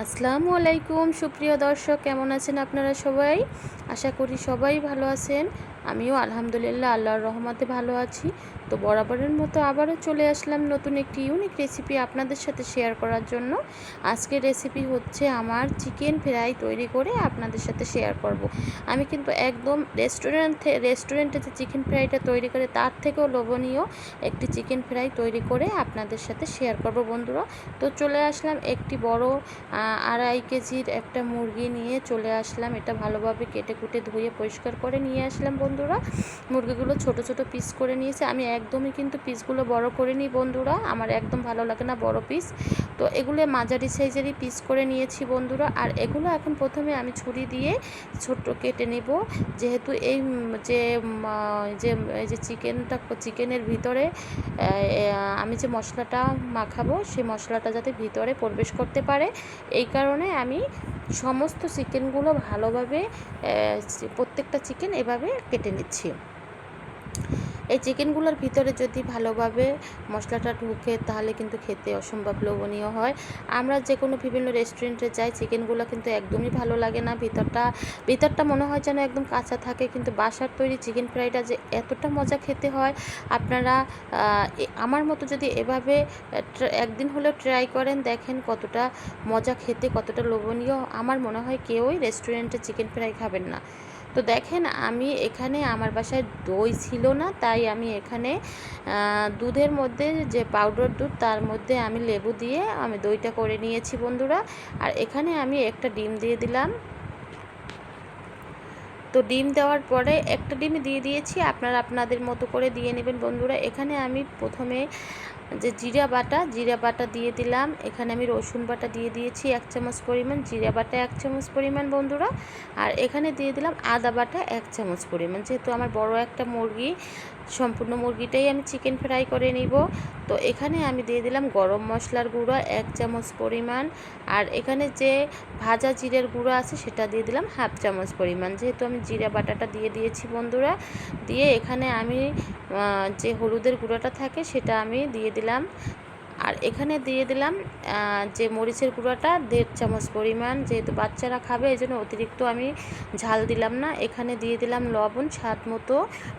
আসসালামু আলাইকুম সুপ্রিয় দর্শক কেমন আছেন আপনারা সবাই? আশা করি সবাই ভালো আছেন। আমিও আলহামদুলিল্লাহ আল্লাহর রহমাতে ভালো আছি। তো বরাবরের মতো আবারও চলে আসলাম নতুন একটি ইউনিক রেসিপি আপনাদের সাথে শেয়ার করার জন্য। আজকের রেসিপি হচ্ছে আমার চিকেন ফ্রাই তৈরি করে আপনাদের সাথে শেয়ার করব। আমি কিন্তু একদম রেস্টুরেন্ট রেস্টুরেন্টে যে চিকেন ফ্রাইটা তৈরি করে তার থেকেও লোভনীয় একটি চিকেন ফ্রাই তৈরি করে আপনাদের সাথে শেয়ার করব বন্ধুরা। তো চলে আসলাম একটি বড় আড়াই কেজির একটা মুরগি নিয়ে চলে আসলাম। এটা ভালোভাবে কেটে কুটে ধুয়ে পরিষ্কার করে নিয়ে আসলাম বন্ধুরা। মুরগিগুলো ছোট ছোট পিস করে নিয়েছে। আমি একদমই কিন্তু পিসগুলো বড় করে নিই বন্ধুরা। আমার একদম ভালো লাগে না বড় পিস তো এগুলো মাঝারি সাইজেরই পিস করে নিয়েছি বন্ধুরা। আর এগুলো এখন প্রথমে আমি ছুরি দিয়ে ছোট্ট কেটে নেব। যেহেতু এই যে যে, এই যে চিকেনটা, চিকেনের ভিতরে আমি যে মশলাটা মাখাবো, সেই মশলাটা যাতে ভিতরে প্রবেশ করতে পারে। এই কারণে আমি সমস্ত চিকেনগুলো ভালোভাবে প্রত্যেকটা চিকেন এভাবে কেটে নিচ্ছি। এই চিকেনগুলোর ভিতরে যদি ভালোভাবে মশলাটা ঢুকে তাহলে কিন্তু খেতে অসম্ভব লোভনীয় হয়। আমরা যে কোনো বিভিন্ন রেস্টুরেন্টে যাই, চিকেনগুলো কিন্তু একদমই ভালো লাগে না। ভিতরটা ভিতরটা মনে হয় যেন একদম কাঁচা থাকে, কিন্তু বাসার তৈরি চিকেন ফ্রাইটা যে এতটা মজা খেতে হয়, আপনারা আমার মতো যদি এভাবে একদিন হলেও ট্রাই করেন, দেখেন কতটা মজা খেতে, কতটা লোভনীয়। আমার মনে হয় কেউই রেস্টুরেন্টে চিকেন ফ্রাই খাবেন না। তো দেখেন, আমি এখানে আমার বাসায় দই ছিল না, তাই আমি এখানে দুধের মধ্যে যে পাউডার দুধ, তার মধ্যে আমি লেবু দিয়ে আমি দইটা করে নিয়েছি বন্ধুরা। আর এখানে আমি একটা ডিম দিয়ে দিলাম। তো ডিম দেওয়ার পরে একটা ডিম দিয়ে দিয়েছি, আপনারা আপনাদের মতো করে দিয়ে নেবেন। বন্ধুরা, এখানে আমি প্রথমে যে জিরা বাটা জিরা বাটা দিয়ে দিলাম। এখানে আমি রসুন বাটা দিয়ে দিয়েছি এক চামচ পরিমাণ, জিরা বাটা এক চামচ পরিমাণ বন্ধুরা। আর এখানে দিয়ে দিলাম আদা বাটা এক চামচ পরিমাণ। যেহেতু আমার বড় একটা মুরগি সম্পূর্ণ মুরগিটাই আমি চিকেন ফ্রাই করে নিব। তো এখানে আমি দিয়ে দিলাম গরম মশলার গুঁড়ো, এক চামচ পরিমাণ। আর এখানে যে ভাজা জিরের গুঁড়ো আছে সেটা দিয়ে দিলাম হাফ চামচ পরিমাণ। যেহেতু আমি জিরা বাটাটা দিয়ে দিয়েছি বন্ধুরা, দিয়ে এখানে আমি যে হলুদের গুঁড়োটা থাকে সেটা আমি দিয়ে দিলাম। আর এখানে দিয়ে দিলাম যে মরিচের গুঁড়োটা, দেড় চামচ পরিমাণ, যেহেতু বাচ্চারা খাবে, এই জন্য অতিরিক্ত আমি ঝাল দিলাম না। এখানে দিয়ে দিলাম লবণ, স্বাদ মতো,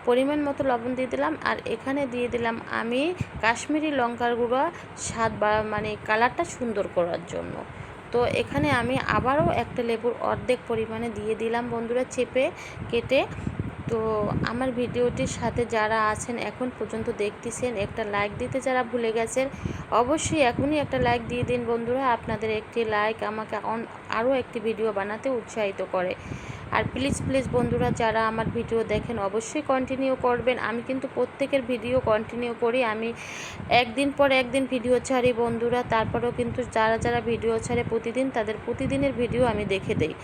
পরিমাণ মতো লবণ দিয়ে দিলাম। আর এখানে দিয়ে দিলাম আমি কাশ্মীরি লঙ্কার গুঁড়ো, স্বাদ বা মানে কালারটা সুন্দর করার জন্য। তো এখানে আমি আবারও একটা লেবুর অর্ধেক পরিমাণে দিয়ে দিলাম বন্ধুরা, চেপে, কেটে। তো আমার ভিডিওটির সাথে যারা আছেন এখন পর্যন্ত দেখতেছেন, একটা লাইক দিতে যারা ভুলে গেছেন, অবশ্যই এখনই একটা লাইক দিয়ে দিন বন্ধুরা। আপনাদের একটি লাইক আমাকে আরও একটি ভিডিও বানাতে উৎসাহিত করে। আর প্লিজ প্লিজ বন্ধুরা, যারা আমার ভিডিও দেখেন, অবশ্যই কন্টিনিউ করবেন। আমি কিন্তু প্রত্যেকের ভিডিও কন্টিনিউ করি। আমি একদিন পর একদিন ভিডিও ছাড়ি বন্ধুরা। তারপরেও কিন্তু যারা যারা ভিডিও ছাড়ে প্রতিদিন, তাদের প্রতিদিনের ভিডিও আমি দেখে দেই।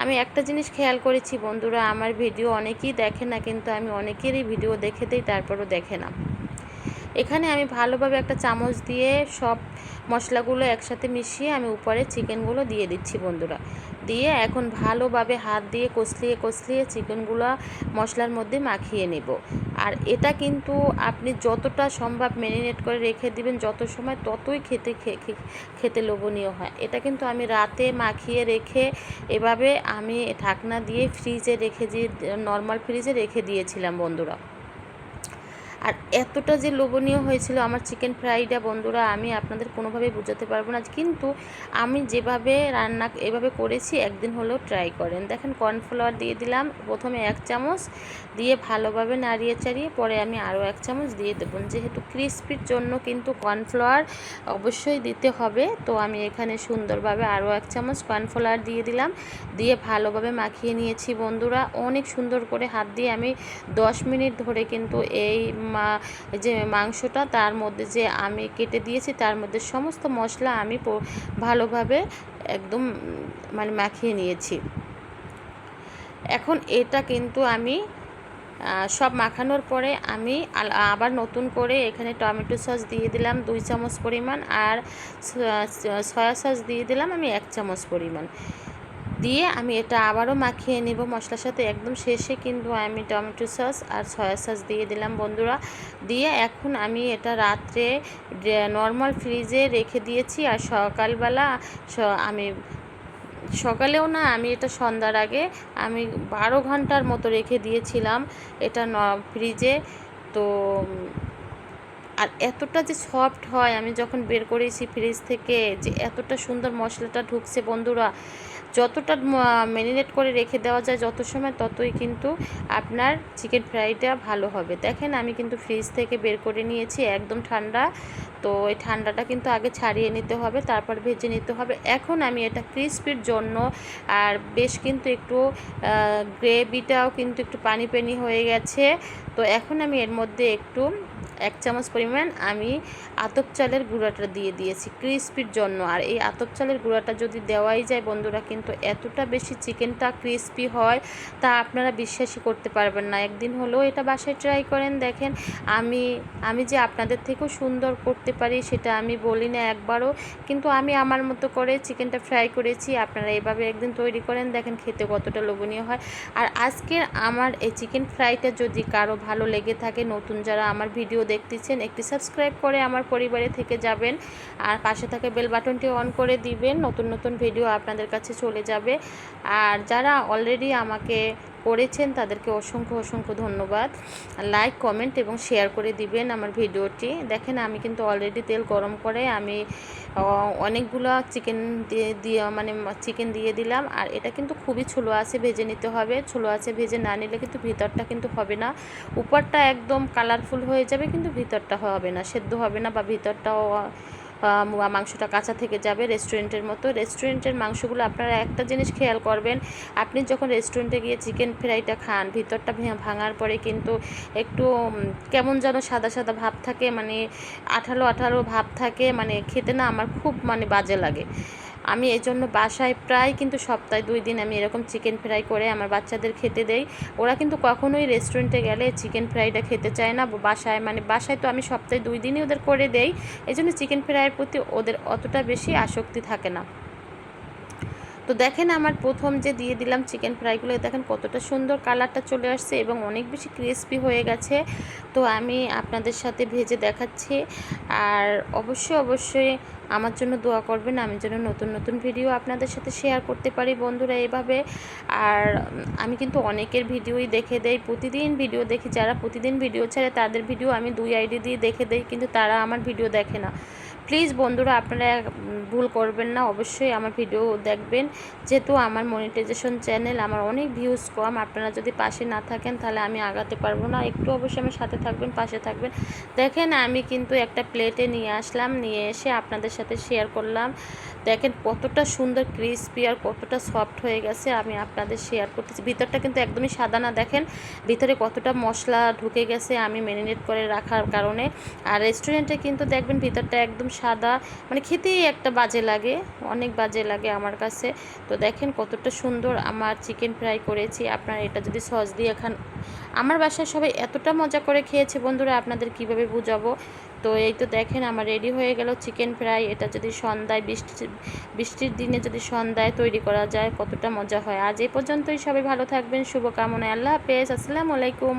আমি একটা জিনিস খেয়াল করেছি বন্ধুরা, আমার ভিডিও অনেকেই দেখে না, কিন্তু আমি অনেকেরই ভিডিও দেখে দিই, তারপরও দেখে না। এখানে আমি ভালোভাবে একটা চামচ দিয়ে সব মশলাগুলো একসাথে মিশিয়ে আমি উপরে চিকেনগুলো দিয়ে দিচ্ছি বন্ধুরা। দিয়ে এখন ভালোভাবে হাত দিয়ে কষলিয়ে কষলিয়ে চিকেনগুলো মশলার মধ্যে মাখিয়ে নেব। আর এটা কিন্তু আপনি যতটা সম্ভব ম্যারিনেট করে রেখে দিবেন, যত সময় ততই খেতে খেতে লোভনীয় হয়। এটা কিন্তু আমি রাতে মাখিয়ে রেখে এভাবে আমি ঢাকনা দিয়ে ফ্রিজে রেখে দিয়ে নর্মাল ফ্রিজে রেখে দিয়েছিলাম বন্ধুরা। আর এতটা যে লোভনীয় হয়েছিল আমার চিকেন ফ্রাইটা বন্ধুরা, আমি আপনাদের কোনোভাবেই বোঝাতে পারব না। কিন্তু আমি যেভাবে রান্না, এভাবে করেছি, একদিন হলেও ট্রাই করেন। দেখেন কর্নফ্লাওয়ার দিয়ে দিলাম, প্রথমে এক চামচ, দিয়ে ভালোভাবে নাড়িয়ে চাড়িয়ে পরে আমি আরও এক চামচ দিয়ে দেবো। যেহেতু ক্রিসপির জন্য কিন্তু কর্নফ্লাওয়ার অবশ্যই দিতে হবে, তো আমি এখানে সুন্দরভাবে আরও এক চামচ কর্নফ্লাওয়ার দিয়ে দিলাম। দিয়ে ভালোভাবে মাখিয়ে নিয়েছি, বন্ধুরা। অনেক সুন্দর করে হাত দিয়ে আমি দশ মিনিট ধরে কিন্তু এই মা, যে মাংসটা তার মধ্যে যে আমি কেটে দিয়েছি তার মধ্যে সমস্ত মশলা আমি ভালোভাবে একদম মানে মাখিয়ে নিয়েছি। এখন এটা কিন্তু আমি সব মাখানোর পরে আমি আবার নতুন করে এখানে টমেটো সস দিয়ে দিলাম দুই চামচ পরিমাণ আর সয়া সস দিয়ে দিলাম আমি এক চামচ পরিমাণ। দিয়ে আমি এটা আবারও মাখিয়ে নেব। মশলার সাথে একদম শেষে কিন্তু আমি টমেটো সস আর সয়া সস দিয়ে দিলাম বন্ধুরা। দিয়ে এখন আমি এটা রাত্রে নর্মাল ফ্রিজে রেখে দিয়েছি আর সকালবেলা আমি, সকালেও না আমি এটা সন্ধ্যার আগে আমি বারো ঘণ্টার মতো রেখে দিয়েছিলাম এটা ন, ফ্রিজে। তো, আর এতটা যে সফট হয় আমি যখন বের করেছি ফ্রিজ থেকে যে এতটা সুন্দর মশলাটা ঢুকছে বন্ধুরা। যতটা ম্যারিনেট করে রেখে দেওয়া যায় যত সময় ততই কিন্তু আপনার চিকেন ফ্রাইটা ভালো হবে। দেখেন আমি কিন্তু ফ্রিজ থেকে বের করে নিয়েছি, একদম ঠান্ডা। তো এই ঠান্ডাটা কিন্তু আগে ছাড়িয়ে নিতে হবে, তারপর ভেজে নিতে হবে। এখন আমি এটা ক্রিস্পির জন্য আর বেশ কিন্তু একটু গ্রেভিটাও কিন্তু একটু পানি পানি হয়ে গেছে। তো এখন আমি এর মধ্যে একটু এক চামচ পরিমাণ আমি আতপ চালের গুঁড়াটা দিয়ে দিয়েছি ক্রিস্পির জন্য। আর এই আতপ চালের গুঁড়াটা যদি দেওয়াই যায় বন্ধুরা, কিন্তু এতটা বেশি চিকেনটা ক্রিস্পি হয় তা আপনারা বিশ্বাসই করতে পারবেন না। একদিন হলেও এটা বাসায় ট্রাই করেন, দেখেন। আমি আমি যে আপনাদের থেকেও সুন্দর করতে পারি সেটা আমি বলি না একবারও, কিন্তু আমি আমার মতো করে চিকেনটা ফ্রাই করেছি। আপনারা এভাবে একদিন তৈরি করেন, দেখেন খেতে কতটা লোভনীয় হয়। আর আজকের আমার এই চিকেন ফ্রাইটা যদি কারও ভালো লেগে থাকে, নতুন যারা আমার ভিডিও দেখতেছেন, একটি সাবস্ক্রাইব করে আমার পরিবারে থেকে যাবেন আর পাশে থাকে বেল বাটনটি অন করে দিবেন, নতুন নতুন ভিডিও আপনাদের কাছে চলে যাবে। আর যারা অলরেডি আমাকে করেছেন, তাদেরকে অসংখ্য অসংখ্য ধন্যবাদ। লাইক কমেন্ট এবং শেয়ার করে দিবেন আমার ভিডিওটি। দেখেন, আমি কিন্তু অলরেডি তেল গরম করে আমি অনেকগুলো চিকেন দিয়ে দিয়ে মানে চিকেন দিয়ে দিলাম। আর এটা কিন্তু খুবই ছোলো আছে ভেজে নিতে হবে। ছোলো আছে ভেজে না নিলে কিন্তু ভিতরটা কিন্তু হবে না। উপরটা একদম কালারফুল হয়ে যাবে, কিন্তু ভিতরটা হবে না, সেদ্ধ হবে না বা ভিতরটাও মাংসটা কাঁচা থেকে যাবে রেস্টুরেন্টের মতো। রেস্টুরেন্টের মাংসগুলো আপনারা একটা জিনিস খেয়াল করবেন, আপনি যখন রেস্টুরেন্টে গিয়ে চিকেন ফ্রাইটা খান, ভিতরটা ভাঙার পরে কিন্তু একটু কেমন যেন সাদা সাদা ভাব থাকে মানে আঠালো আঠালো ভাব থাকে মানে খেতে না আমার খুব মানে বাজে লাগে। আমি এই জন্য বাসায় প্রায় কিন্তু সপ্তাহে দুই দিন আমি এরকম চিকেন ফ্রাই করে আমার বাচ্চাদের খেতে দেই। ওরা কিন্তু কখনোই রেস্টুরেন্টে গেলে চিকেন ফ্রাইটা খেতে চায় না। বাসায় মানে বাসায় তো আমি সপ্তাহে দুই দিনই ওদের করে দেই। এই জন্য চিকেন ফ্রাইয়ের প্রতি ওদের অতটা বেশি আসক্তি থাকে না। তো দেখেন আমার প্রথম যে দিয়ে দিলাম চিকেন ফ্রাইগুলো, দেখেন কতটা সুন্দর কালারটা চলে আসছে এবং অনেক বেশি ক্রিসপি হয়ে গেছে। তো আমি আপনাদের সাথে ভেজে দেখাচ্ছি। আর অবশ্যই অবশ্যই আমার জন্য দোয়া করবেন, আমি যেন নতুন নতুন ভিডিও আপনাদের সাথে শেয়ার করতে পারি বন্ধুরা এভাবে। আর আমি কিন্তু অনেকের ভিডিওই দেখে দেই, প্রতিদিন ভিডিও দেখি। যারা প্রতিদিন ভিডিও ছাড়ে, তাদের ভিডিও আমি দুই আইডি দিয়ে দেখে দেই, কিন্তু তারা আমার ভিডিও দেখে না। প্লিজ বন্ধুরা আপনারা ভুল করবেন না, অবশ্যই আমার ভিডিও দেখবেন। যেহেতু আমার মনিটাইজেশন চ্যানেল আমার অনেক ভিউজ কম, আপনারা যদি পাশে না থাকেন তাহলে আমি আগাতে পারব না। একটু অবশ্যই আমার সাথে থাকবেন, পাশে থাকবেন। দেখেন, আমি কিন্তু একটা প্লেটে নিয়ে আসলাম, নিয়ে এসে আপনাদের সাথে শেয়ার করলাম। দেখেন, কতটা সুন্দর ক্রিসপি আর কতটা সফট হয়ে গেছে, আমি আপনাদের শেয়ার করতেছি। ভিতরটা কিন্তু একদমই সাদা না, দেখেন। ভিতরে কতটা মশলা ঢুকে গেছে, আমি ম্যারিনেট করে রাখার কারণে। আর রেস্টুরেন্টে কিন্তু দেখবেন, ভিতরটা একদম সাদা মানে খেতেই একটা বাজে লাগে, অনেক বাজে লাগে আমার কাছে। তো দেখেন কতটা সুন্দর আমার চিকেন ফ্রাই করেছি। আপনারা এটা যদি সস দিয়ে খান। আমার বাসায় সবাই এতটা মজা করে খেয়েছে বন্ধুরা, আপনাদের কীভাবে বুঝাবো? তো এই তো দেখেন আমার রেডি হয়ে গেল চিকেন ফ্রাই এটা যদি সন্ধ্যায় বৃষ্টি, বৃষ্টির দিনে যদি সন্ধ্যায় তৈরি করা যায়, কতটা মজা হয়। আজ এই পর্যন্তই। সবাই ভালো থাকবেন, শুভকামনায়। আল্লাহ হাফেজ। আসসালামু আলাইকুম।